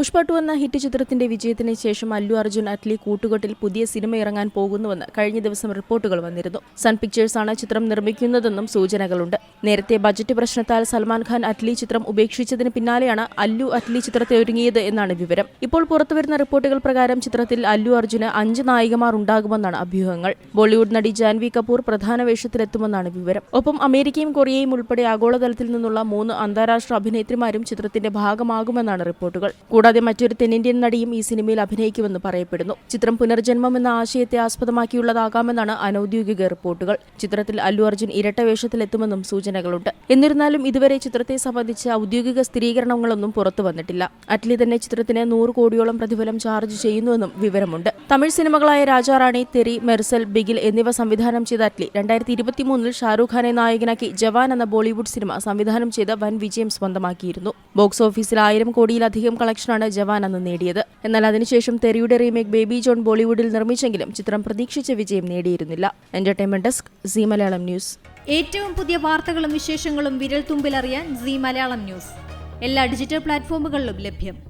Pushpa to എന്ന hit ചിത്രത്തിന്റെ വിജയത്തിന് ശേഷം അല്ലു അർജുൻ അറ്റ്ലി കൂട്ടുകെട്ടിൽ പുതിയ സിനിമ ഇറങ്ങാൻ പോകുന്നുവെന്ന് കഴിഞ്ഞ ദിവസം റിപ്പോർട്ടുകൾ വന്നിരുന്നു. സൺ പിക്ചേഴ്സാണ് ചിത്രം നിർമ്മിക്കുന്നതെന്നും സൂചനകളുണ്ട്. നേരത്തെ ബജറ്റ് പ്രശ്നത്താൽ സൽമാൻ ഖാൻ അറ്റ്ലി ചിത്രം ഉപേക്ഷിച്ചതിന് പിന്നാലെയാണ് അല്ലു അറ്റ്ലി ചിത്രത്തെ ഒരുങ്ങിയത് എന്നാണ് വിവരം. ഇപ്പോൾ പുറത്തുവരുന്ന റിപ്പോർട്ടുകൾ പ്രകാരം ചിത്രത്തിൽ അല്ലു അർജുന് അഞ്ച് നായികമാർ ഉണ്ടാകുമെന്നാണ് അഭ്യൂഹങ്ങൾ. ബോളിവുഡ് നടി ജാൻവി കപൂർ പ്രധാന വേഷത്തിലെത്തുമെന്നാണ് വിവരം. ഒപ്പം അമേരിക്കയും കൊറിയയും ഉൾപ്പെടെ ആഗോളതലത്തിൽ നിന്നുള്ള മൂന്ന് അന്താരാഷ്ട്ര അഭിനേത്രിമാരും ചിത്രത്തിന്റെ ഭാഗമാകുമെന്നാണ് റിപ്പോർട്ടുകൾ. കൂടാതെ മറ്റൊരു തെന്നിന്ത്യൻ നടിയും ഈ സിനിമയിൽ അഭിനയിക്കുമെന്ന് പറയപ്പെടുന്നു. ചിത്രം പുനർജന്മം എന്ന ആശയത്തെ ആസ്പദമാക്കിയുള്ളതാകാമെന്നാണ് അനൌദ്യോഗിക റിപ്പോർട്ടുകൾ. ചിത്രത്തിൽ അല്ലു അർജുൻ ഇരട്ട വേഷത്തിലെത്തുമെന്നും സൂചനകളുണ്ട്. എന്നിരുന്നാലും ഇതുവരെ ചിത്രത്തെ സംബന്ധിച്ച് ഔദ്യോഗിക സ്ഥിരീകരണങ്ങളൊന്നും പുറത്തു വന്നിട്ടില്ല. അറ്റ്ലി തന്നെ ചിത്രത്തിന് നൂറ് കോടിയോളം പ്രതിഫലം ചാർജ് ചെയ്യുന്നുവെന്നും വിവരമുണ്ട്. തമിഴ് സിനിമകളായ രാജാറാണി തെറി മെർസൽ ബിഗിൽ എന്നിവ സംവിധാനം ചെയ്ത അറ്റ്ലി രണ്ടായിരത്തി ഇരുപത്തിമൂന്നിൽ ഷാരൂഖ് ഖാനെ നായകനാക്കി ജവാൻ എന്ന ബോളിവുഡ് സിനിമ സംവിധാനം ചെയ്ത് വൻ വിജയം സ്വന്തമാക്കിയിരുന്നു. ബോക്സ് ഓഫീസിൽ ആയിരം കോടിയിലധികം കളക്ഷനാണ് ജവാൻ അന്ന് നേടിയത്. എന്നാൽ അതിനുശേഷം തെറിയുടെ റീമേക്ക് ബേബി ജോൺ ബോളിവുഡിൽ നിർമ്മിച്ചെങ്കിലും ചിത്രം പ്രതീക്ഷിച്ച വിജയം നേടിയിരുന്നില്ല. Entertainment desk Zee Malayalam news. ഏറ്റവും പുതിയ വാർത്തകളും വിശേഷങ്ങളും വിരൽ തുമ്പിലറിയാൻ സി മലയാളം ന്യൂസ്. എല്ലാ ഡിജിറ്റൽ പ്ലാറ്റ്ഫോമുകളിലും ലഭ്യം.